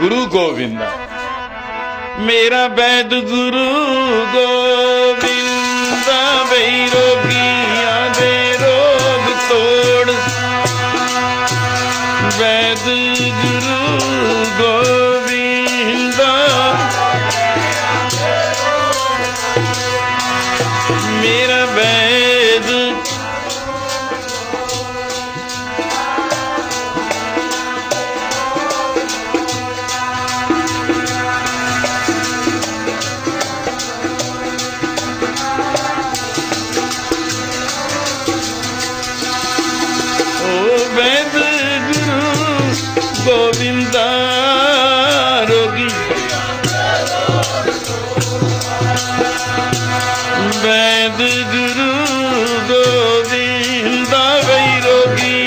ਗੁਰੂ ਗੋਬਿੰਦ। ਮੇਰਾ ਵੈਦ ਗੁਰੂ ਗੋਬਿੰਦ, ਬਈ ਰੋਗੀਆਂ ਦੇ ਰੋਗ ਤੋੜ। ਵੈਦ ਗੁਰੂ ਗੋਬਿੰਦ। ਮੇਰਾ ਵੈਦ গোবিন্দ রোগী। বেদ গুরু গোবিন্দ রোগী।